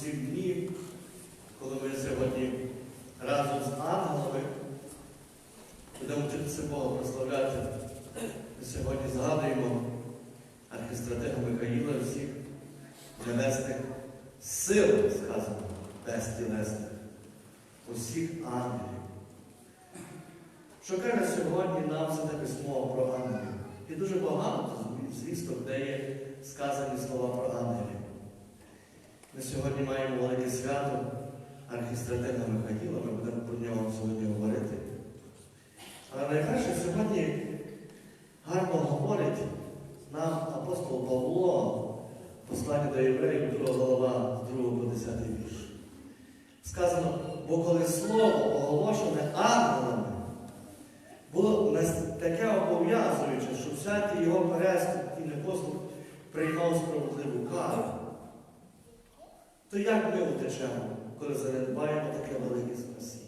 ці дні, коли ми сьогодні разом з ангелами будемо вчитися Бога прославляти. Ми сьогодні згадуємо архістратега Михаїла всіх небесних сил, сказано, безтілесних, усіх ангелів. Що каже сьогодні нам це письмо про ангелів? І дуже багато звісток, де є сказані слова про ангелів. Ми маємо велике свято архістратега Михаїла, ми будемо про нього сьогодні говорити. Але найперше сьогодні гарно говорить нам апостол Павло, послання до євреїв, 2 глава, з 2 по 10 вірш. Сказано, бо коли слово оголошене ангелами, було таке обов'язуюче, що всякий його переступ і непослух приймав справедливу кару, то як ми утечемо, коли занедбаємо таке велике спасіння?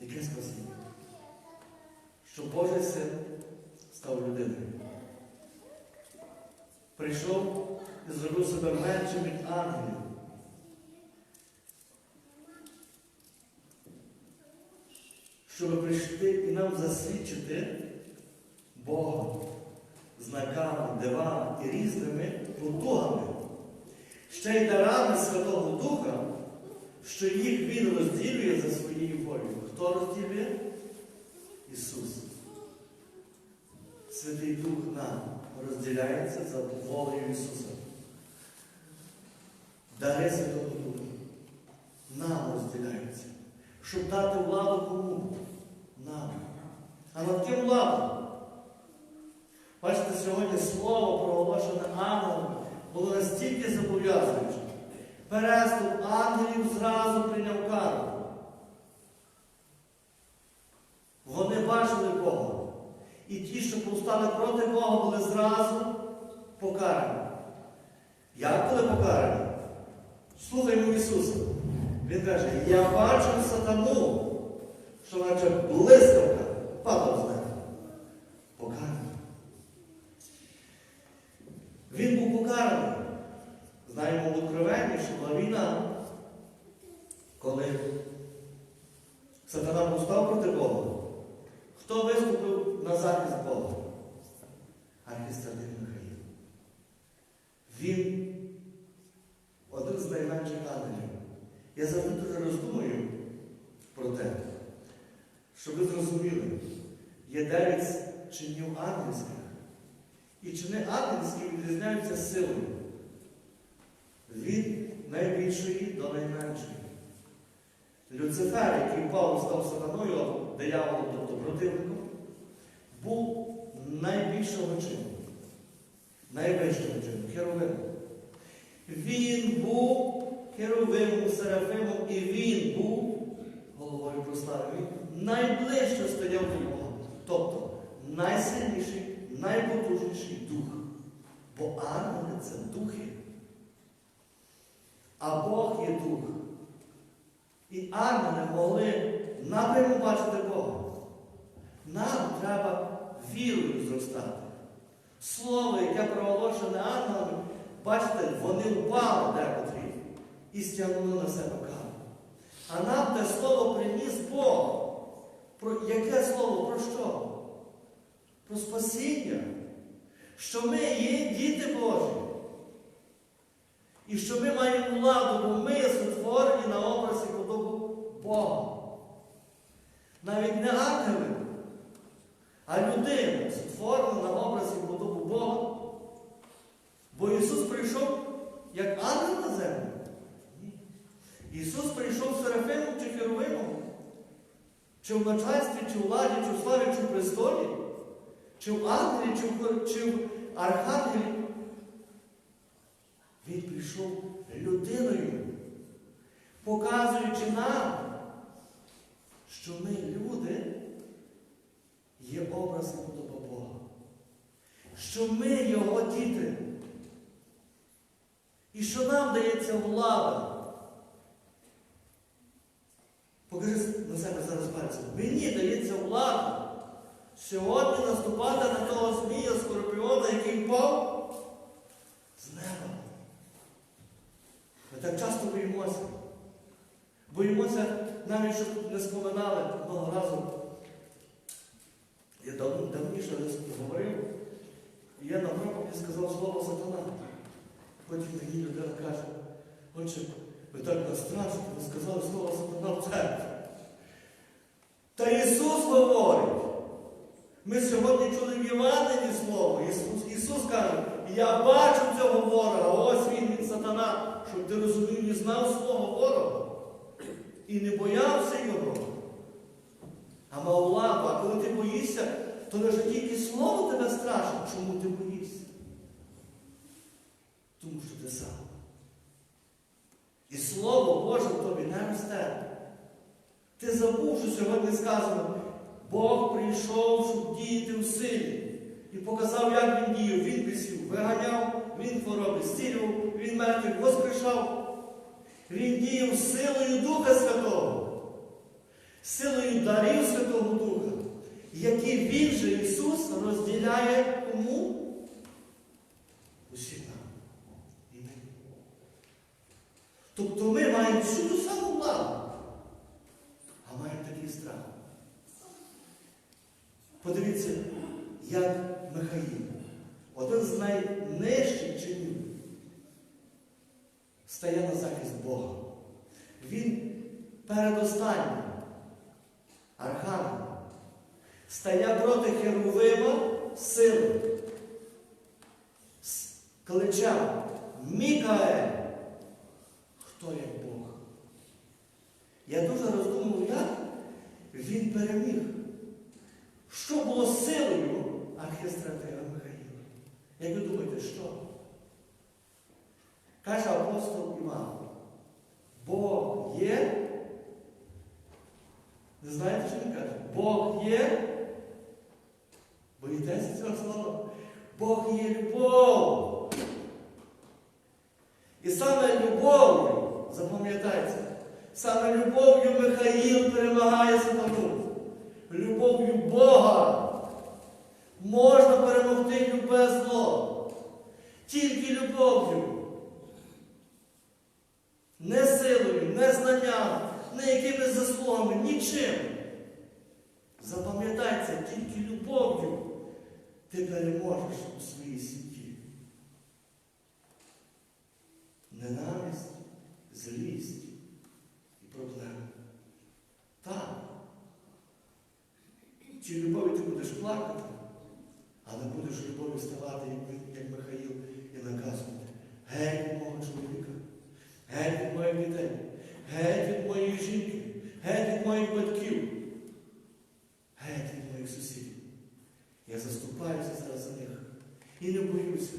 Яке спасіння? Що Божий син став людиною. Прийшов і зробив себе меншим від ангелів. Щоб прийшти і нам засвідчити Бога знаками, дивами і різними потугами, ще й дарами Святого Духа, що їх Він розділює за своєю волею. Хто розділює? Ісус. Святий Дух нам розділяється за волею Ісуса. Дари Святого Духа нам розділяються, щоб дати владу кому? Нам. А над ким влада? Бачите, сьогодні слово проголошене ангелом було настільки зобов'язуюче. Переступ ангелів зразу прийняв кару. Вони бачили Бога. І ті, що повстали проти Бога, були зразу покарані. Як були покарані? Слухаймо Ісуса. Він каже, я бачив сатану, що наче блискавка падав з неба. Покараний. Він був покараний. Знаємо в Откровенні, що була війна, коли сатана повстав проти Бога. Хто виступив на захист Бога? Архістратик Михаїл. Він один з найменших ангелів. Я завжди дуже роздумую про те, щоб ви зрозуміли, є дев'ять чинів ангельських. І чини ангельські відрізняються силою. Від найбільшої до найменшої. Люцифер, впав став сатаною, дияволом, тобто противником, був найбільшого чину, найвищого чину, херовимом. Він був херовимом, серафимом, і він був головою прослави. Він найближче стояв до Бога. Тобто найсильніший, найпотужніший дух. Бо ангели це духи. А Бог є дух. І ангели могли напряму бачити Бога. Нам треба вірою зростати. Слово, яке проголошене ангелами, бачите, вони впали декотрі і стягнули на себе кару. А нам те слово приніс Бог. Про яке слово? Про що? Про спасіння. Що ми є діти Божі. І що ми маємо владу, бо ми сотворені на образі подобу Бога. Навіть не ангели, а людина сотворена на образі подобу Бога. Бо Ісус прийшов як ангел на землю. Ісус прийшов Серафимом чи Херовимом, чи в начальстві, чи в владі, чи в славі, чи в престолі, чи в ангелі, чи в, чи в архангелі. Він прийшов людиною, показуючи нам, що ми, люди, є образ і подоба Бога. Що ми його діти. І що нам дається влада. Покажи на себе зараз пальцем. Мені дається влада сьогодні наступати на того змія скорпіона, який впав з неба. Ми так часто боїмося. Боїмося навіть, щоб не споминали одного разу. Я дав- давніше говорив, і я на проповіді сказав слово сатана. Потім мені людина каже, отче, ви так нас страшите, ви сказали слово сатана в церкві. Та Ісус говорить. Ми сьогодні чули в Євангелії слово. Ісус, Ісус каже, я бачу цього ворога, ось він, він сатана, щоб ти розумів і знав свого ворога. І не боявся його. А мав лапу, а коли ти боїшся, то лише тільки слово тебе страшить. Чому ти боїшся? Тому що ти сам. І Слово Боже тобі не росте. Ти забув, що сьогодні сказано, Бог прийшов, щоб діяти в силі. І показав, як він діяв. Він бісів, виганяв, він хвороби зцілював, він мертвих воскрешав. Він діяв силою Духа Святого, силою дарів Святого Духа, які він же Ісус розділяє кому? Усім нам. І мені. Тобто ми маємо всю ту саму владу, а маємо такий страх. Подивіться, як Михаїл, один з найнижчих чинів, стає на захист Бога. Він передостанній архангел стає проти Херовима сили. Кличав Мікаель. Хто як Бог? Я дуже роздумував, як він переміг. Що було силою архістратига Михаїла? Як ви думаєте, що? Каже апостол Іван, Бог є. Не знаєте, що він каже? Бог є. Боїтеся цього слова? Бог є любов. І саме любов'ю, запам'ятайте, саме любов'ю Михаїл перемагає сатану. Любов'ю Бога можна перемогти любе зло. Тільки любов'ю. Не силою, не знанням, не якимись заслугами, нічим. Запам'ятайте, тільки любов'ю ти переможеш у своїй сім'ї. Ненависть, злість і проблеми. Так. Чи любові ти будеш плакати, але будеш любові ставати, як, Михаїл, і наказувати. Від мого чоловіка, від моїх геть від моєї жінки, геть від моїх батьків, геть від моїх сусідів. Я заступаюся зараз за них і не боюся.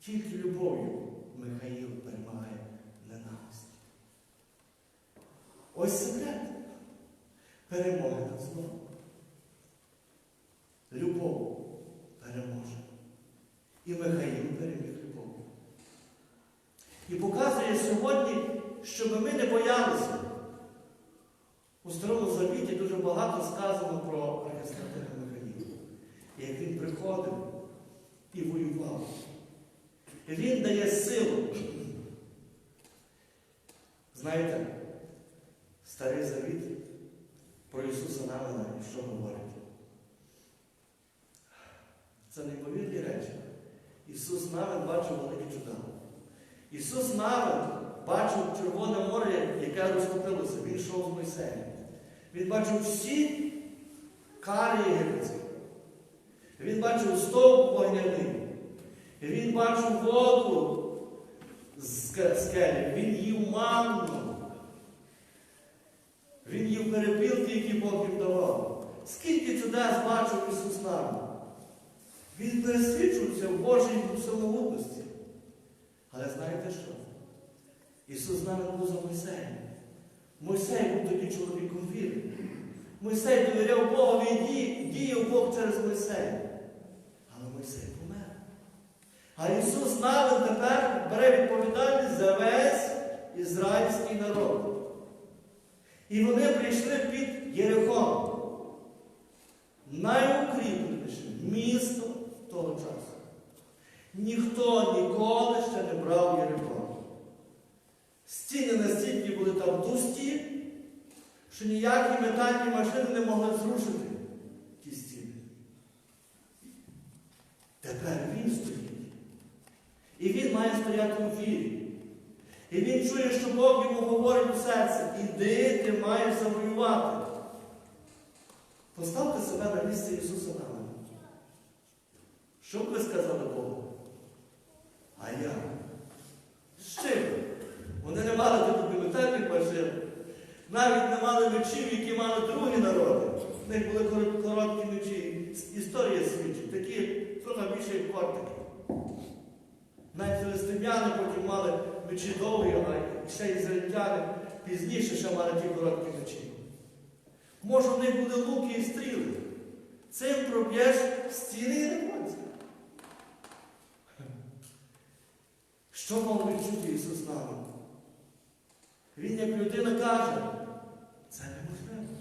Тільки любов'ю Михаїл перемагає ненависть. Ось секрет перемоги над злом. Любов переможе. І Михаїл переміг. І показує сьогодні, щоб ми не боялися. У Старому Завіті дуже багато сказано про архістратига Михаїла. Як він приходив і воював. Він дає силу. Знаєте, Старий Завіт про Ісуса Навина і що говорить? Це неймовірні речі. Ісус Навин бачив великі чуда. Ісус Навин бачив Червоне море, яке розтопилося. Він йшов з Мойсеєм. Він бачив всі карі єгипетські. Він бачив стовп вогняний. Він бачив воду з скелі. Він їв манну. Він їв перепілки, які Бог їм давав. Скільки чудес бачив Ісус Навин? Він пересвідчився в Божій самогутності. Але знаєте що? Ісус навіть був за Мойсеєм. Мойсей був тоді чоловіком віри. Мойсей довіряв Богу і ді- діяв Бог через Мойсея. Але Мойсей помер. А Ісус навіть тепер бере відповідальність за весь ізраїльський народ. І вони прийшли під Єрихон. Найукріпленіше місто того часу. Ніхто ніколи ще не брав Єрихон. Стіни настільки були там товсті, що ніякі метальні машини не могли зрушити ті стіни. Тепер він стоїть. І він має стояти у вірі. І він чує, що Бог йому говорить у серце, іди, ти маєш завоювати. Поставте себе на місце Ісуса Навина. Що б ви сказали Богу? Я? З чим? Вони не мали таких метальних машин, навіть не мали мечів, які мали другі народи. В них були короткі мечі. Історія свідчить, такі трохи більше як кортики. Навіть филистимляни потім мали мечі довгі, а ще ізраїльтяни пізніше ще мали ті короткі мечі. Може, в них буде луки і стріли. Цим проб'єш стіни і не Що мав відчути Ісус нами? Він як людина каже, це неможливо.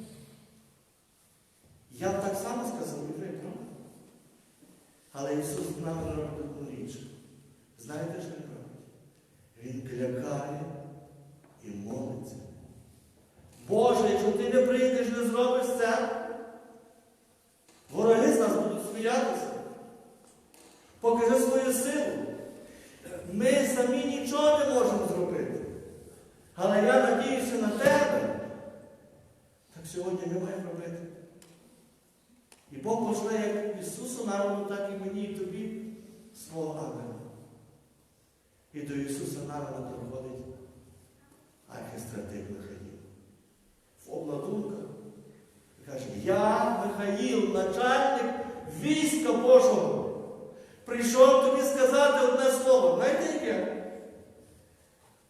Я так само сказав, і ви, правда? Але Ісус нам робить одну річ. Знаєте, що Він робить? Він клякає і молиться. Боже, якщо ти не прийдеш, не зробиш це, вороги з нас будуть сміятися. Покажи свою силу. Ми самі нічого не можемо зробити. Але я надіюся на тебе. Так сьогодні ми маємо робити. І Бог пошле як Ісусу народу, так і мені, і тобі свого ангела. І до Ісуса Навина приходить архістратив Михаїл. В обладунках. І каже, я, Михаїл, начальник війська Божого. Прийшов тобі сказати одне слово. Знаєте яке?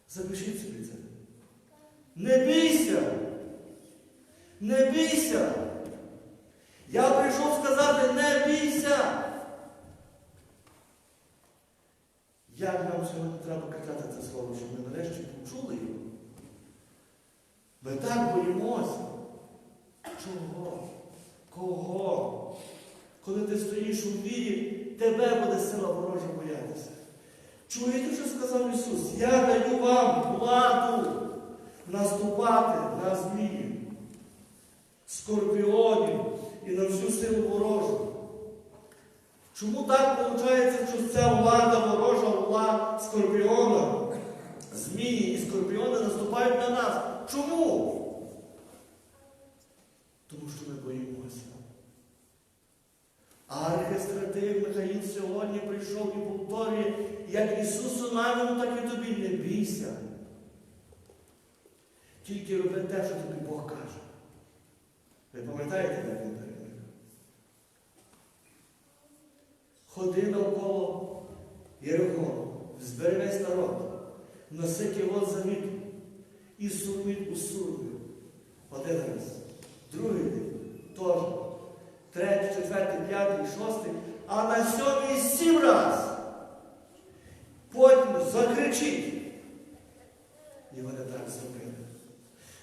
Запишіть собі це. Не бійся. Не бійся. Я прийшов сказати, не бійся. Як нам сьогодні треба казати це слово, щоб ми нарешті почули його? Ми так боїмося. Чого? Кого? Коли ти стоїш у вірі, тебе буде сила ворожа боятися. Чуєте, що сказав Ісус? Я даю вам владу наступати на змію, скорпіонів і на всю силу ворожу. Чому так виходить, що ця влада ворожа, влада скорпіона, змії і скорпіони наступають на нас? Чому? Тому що ми боїмося. Архистратив Михаїл сьогодні прийшов і повторює, як Ісусу навину, так і тобі не бійся. Тільки роби те, що тобі Бог каже. Ви пам'ятаєте, як він переміг? Ходи навколо Єрихону, збери весь народ, носи кіло завіту і сурмить у сурмі. Один раз, другий день, теж, третій, четвертий, п'ятий, шостий, а на сьомий сім раз. Потім закричіть. І вони так зробили.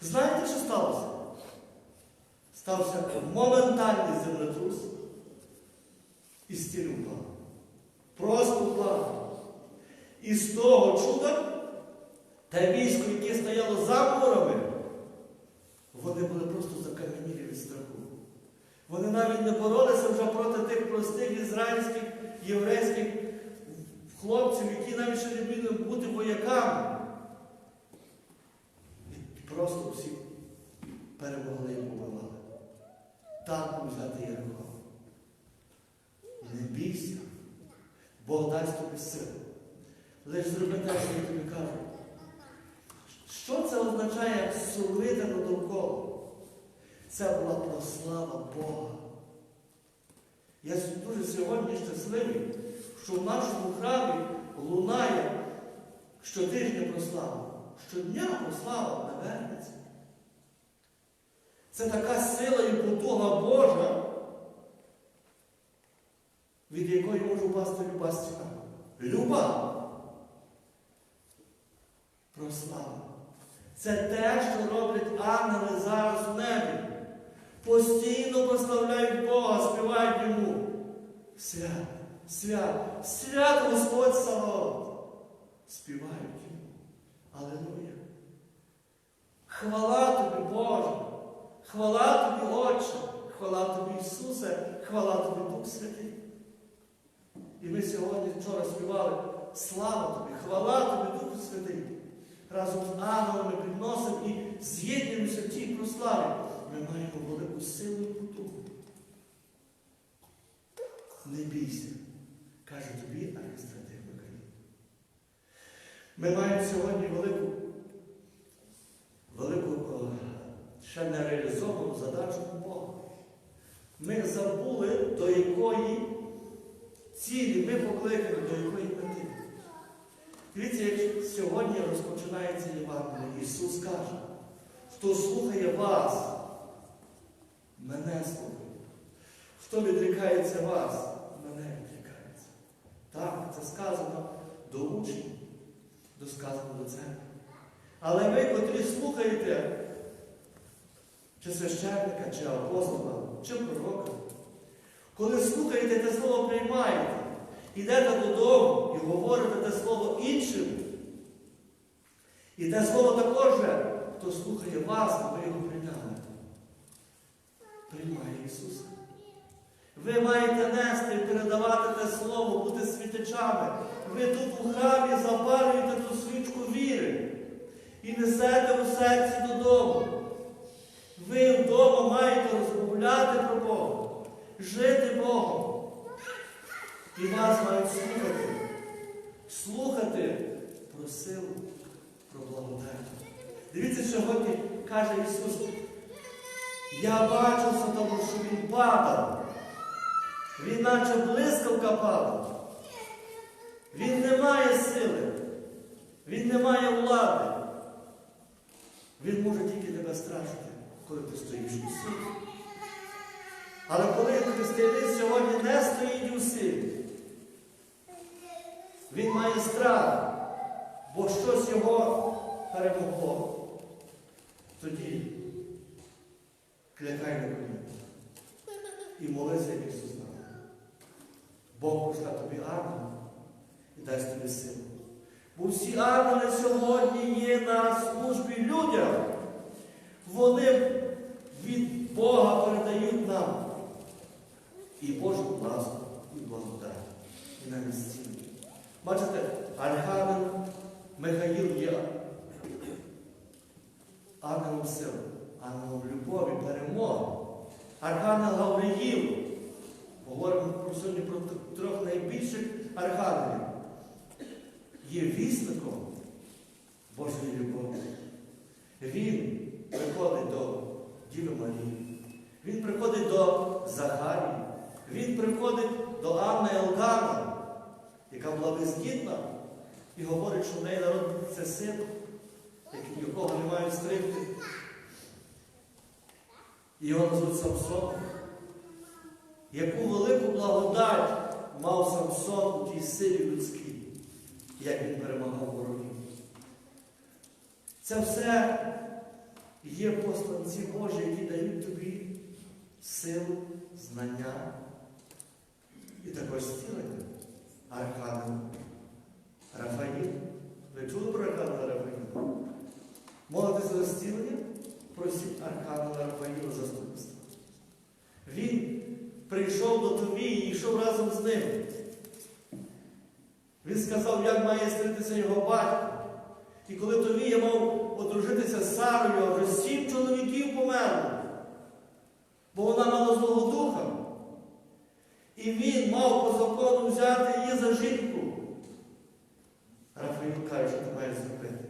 Знаєте, що сталося? Стався моментальний землетрус і стіни впав. Просто впав. І з того чуда те військо, яке стояло за мурами, вони були просто закам'янілі від страху. Вони навіть не боролися вже проти тих простих ізраїльських, єврейських хлопців, які навіть ще не вміли бути вояками. І просто всі перемогли і побивали. Так взяти Єрихон. Не бійся, Бог дасть тобі силу. Лише зроби те, що я тобі кажу. Що це означає сурмити довкола? Це була прослава Бога. Я дуже сьогодні щасливий, що в нашому храмі лунає щотижня прослава, щодня прослава не вернеться. Це така сила і потуга Божа, від якої може упасти люба стіна. Люба. Прослава. Це те, що роблять ангели зараз в небі. Постійно прославляють Бога, співають йому. Свят, свят, свят Господь Саваот. Співають йому. Аллилуйя. Хвала тобі, Боже! Хвала тобі, Отче! Хвала тобі, Ісусе! Хвала тобі, Дух Святий! І ми сьогодні вчора співали Слава тобі, хвала тобі, Духу Святий! Разом з ангелами підносимо і з'єднуємося в тій прославі. Ми маємо велику силу і потугу. Не бійся, каже тобі архістратив Миколі. Ми маємо сьогодні велику, велику ще не реалізовану задачу Бога. Ми забули, до якої цілі ми покликані, до якої мети. Дивіться, як сьогодні розпочинається Євангеліє, Ісус каже, хто слухає вас, мене слухає. Хто відрікається вас, мене відрікається. Так, це сказано до учнів, до сказано до церкви. Але ви, котрі слухаєте, чи священника, чи апостола, чи пророка, коли слухаєте те слово йдете додому і говорите те слово іншим. І те слово також, хто слухає вас, а ви його прийняли. Приймає Ісуса. Ви маєте нести і передавати те слово, бути світичами. Ви тут у храмі запалюєте ту свічку віри і несете у серці додому. Ви вдома маєте розмовляти про Бога, жити Богом. І вас мають слухати. Слухати про силу, про благодать. Дивіться, сьогодні каже Ісус, я бачив тому, що Він падав. Він наче блискавка падав. Він не має сили, він не має влади. Він може тільки тебе страшити, коли ти стоїш у силі. Але коли християнин сьогодні не стоїть у силі, він має страх, бо щось його перемогло. Тоді клякай на коліна і молися, як Ісус знає. Бог пошла тобі ангел і дасть тобі силу. Бо всі ангели сьогодні є на службі людям. Вони від Бога передають нам і Божу ласку, і благодать, і навіть зцілення. Бачите, архангел Михаїл є ангелом сили, ангелом любові, перемоги. Архангел Гавриїл. Говоримо про сьогодні про трьох найбільших архангелів. Є вісником Божої любові. Він приходить до Діви Марії. Він приходить до Захарії. Він приходить до Анни Елкана, яка була бездітна, і говорить, що в неї народиться син, якого не мають стригти. І його назвуть Самсоном. Яку велику благодать мав Самсон у тій силі людській, як він перемагав ворогів. Це все є посланці Божі, які дають тобі силу, знання і також зцілення. Архангел Рафаїл. Ви чули про Архангела Рафаїла? Молитися за зцілення? Просіть Архангела Рафаїла заступництва. Він прийшов до Товії і йшов разом з ним. Він сказав, як має стритися його батько. І коли Товія мав одружитися з Сарою, а вже сім чоловіків померли, бо вона мала злого духа. І він мав по закону взяти її за жінку. Рафаїл каже, що ти маєш зробити.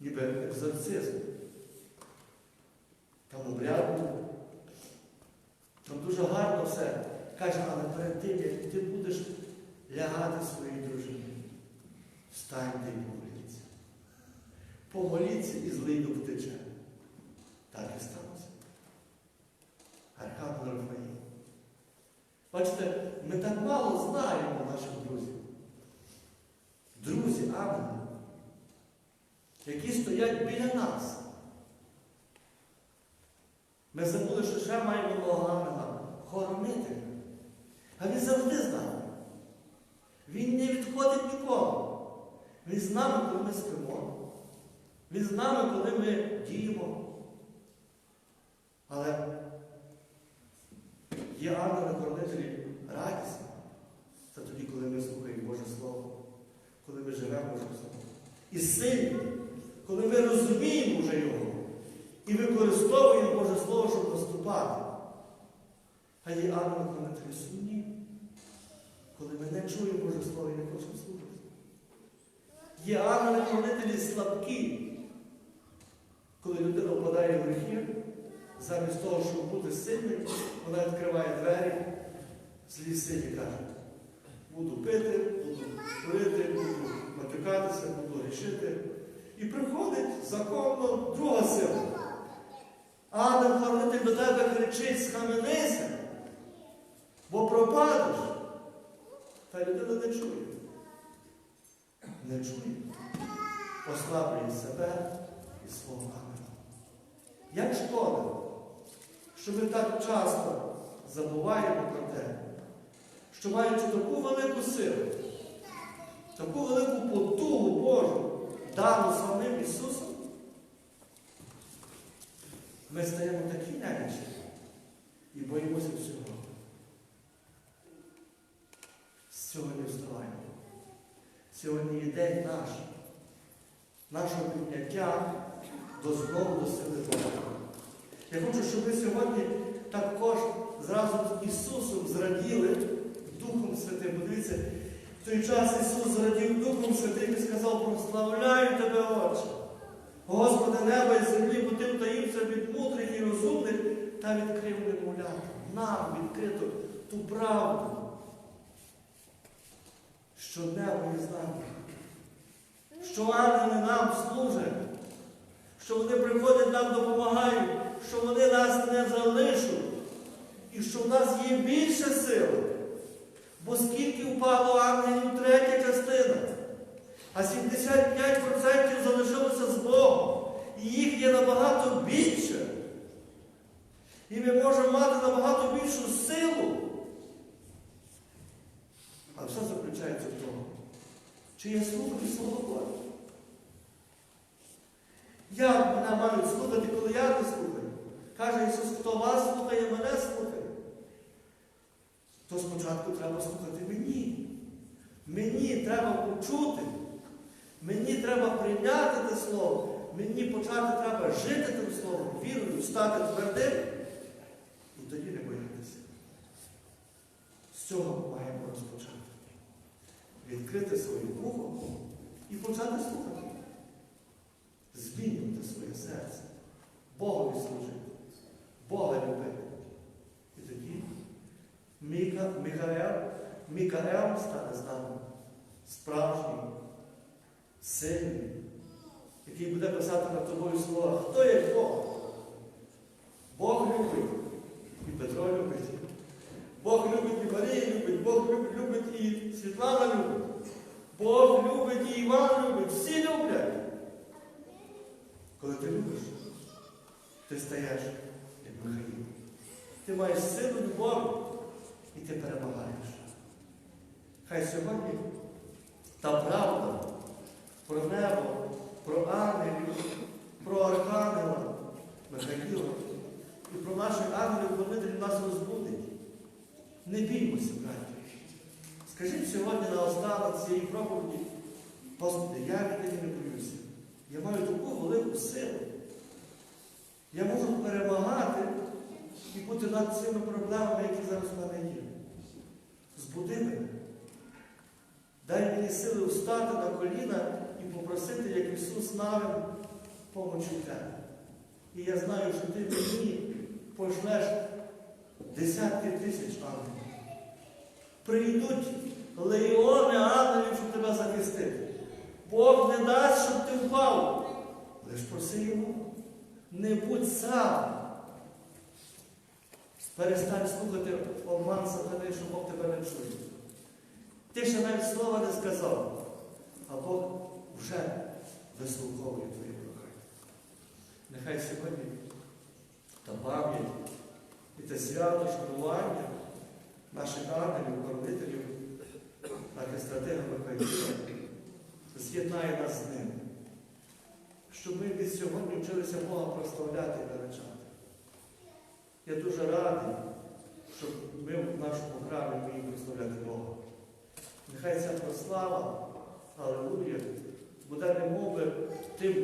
Ніби екзорцизм. Там обряд був. Там дуже гарно все. Каже, але перед тим, як ти будеш лягати своїй дружині, встаньте і помоліться. Помоліться і злий дух втече. Так і сталося. Архангел Рафаїл. Бачите, ми так мало знаємо наших друзів. Друзі, ангели, які стоять біля нас. Ми забули, що ще маємо одного ангела хоронити. А він завжди з нами. Він не відходить нікому. Він з нами, коли ми спимо. Він з нами, коли ми діємо. Але є ангели-хоронителі радісні. Це тоді, коли ми слухаємо Боже Слово, коли ми живемо Боже Слово. І сильні, коли ми розуміємо вже Його і використовуємо Боже Слово, щоб наступати. А є ангели-хоронителі сумні, коли ми не чуємо Боже Слово і не хочемо слухати. Є ангели-хоронителі слабкі, коли людина впадає в гріхи, замість того, щоб бути сильним, вона відкриває двері, злі силі каже, буду пити, буду курити, буду матюкатися, буду грішити. І приходить законно друга сила. Ангел-хоронитель до тебе кричить, схаменися, бо пропадеш. Та людина не чує. Не чує. Послаблює себе і свого ангела. Як шкода, що ми так часто забуваємо про те, що маючи таку велику силу, таку велику потугу Божу, дану самим Ісусом, ми стаємо такі немічні і боїмося всього. Сьогодні вставаємо. Сьогодні є день наш, нашого підняття до знову до сили Бога. Я хочу, щоб ви сьогодні також зразу з Ісусом зраділи Духом Святим. Подивіться, в той час Ісус зрадів Духом Святим і сказав, прославляю тебе, Отче. Господи, неба і землі, бо ти втаївся від мудрих і розумних та відкрив немовлят. Нам відкрито ту правду, що небо є з нами, що ангели нам служать, що вони приходять нам допомагають, що вони нас не залишать, і що в нас є більше сили. Бо скільки впало ангелів третя частина, а 75% залишилося з Богом. І їх є набагато більше. І ми можемо мати набагато більшу силу. А все заключається в тому, чи я слухаю Слово Боже? Як мене мають слухати, коли я не слухаю? Каже Ісус, хто вас слухає, мене слухає. То спочатку треба слухати мені. Мені треба почути. Мені треба прийняти те слово. Мені почати треба жити тим словом, вірою, стати твердим. І тоді не боятися. З цього маємо розпочати. Відкрити своє вухо і почати слухати. Змінювати своє серце. Богові служити. Бога любити. І тоді Міка, Михаел, Мікаел стане з нами справжній, який буде писати над тобою слова, хто є Бог? Бог любить, і Петро любить. Бог любить і Марія любить, Бог любить, любить і Світлана любить. Бог любить і Іван любить, всі люблять. Коли ти любиш, ти стаєш Михаїл. Ти маєш силу любові і ти перемагаєш. Хай сьогодні та правда про небо, про ангелів, про архангела Михаїла і про наших ангелів водителів нас розбудить. Не біймося, браті. Скажіть сьогодні на останок цієї проповіді, Господи, я від тебе не боюся. Я маю таку велику силу. Я можу перемагати і бути над цими проблемами, які зараз в мене є. Збуди мене. Дай мені сили встати на коліна і попросити, як Ісус навин, помочі тебе. І я знаю, що ти мені пошлеш десятки тисяч ангелів. Прийдуть легіони ангелів, щоб тебе захистити. Бог не дасть, щоб ти впав. Лиш проси йому. Не будь сам. Перестань слухати обман сатани, що Бог тебе не чує. Ти ще навіть слова не сказав, а Бог вже вислуховує твої прохання. Нехай сьогодні та пам'ять і те свято шанування наших ангелів, коронителів, архистратига Михайла з'єднає нас з ним, щоб ми від сьогодні вчилися Бога прославляти і величати. Я дуже радий, щоб ми в нашому храмі вміємо прославляти Бога. Нехай ця прослава, Аллилуйя, буде немови тим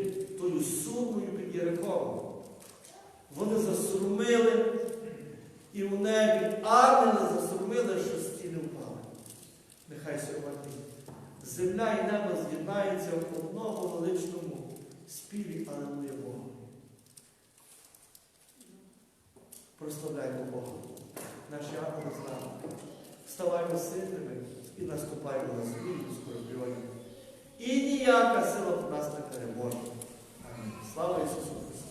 тою сурмою під Єрихом. Вони засурмили, і у небі ангели засурмили, що стіни впали. Нехай сьогодні земля і небо з'єднаються в одному величному співі алелуя Бога. Прославляємо Бога. Наші ангели з нами. Вставаємо сильними і наступаємо на змію скорпіонів. І ніяка сила нас не переможе. Слава Ісусу Христу!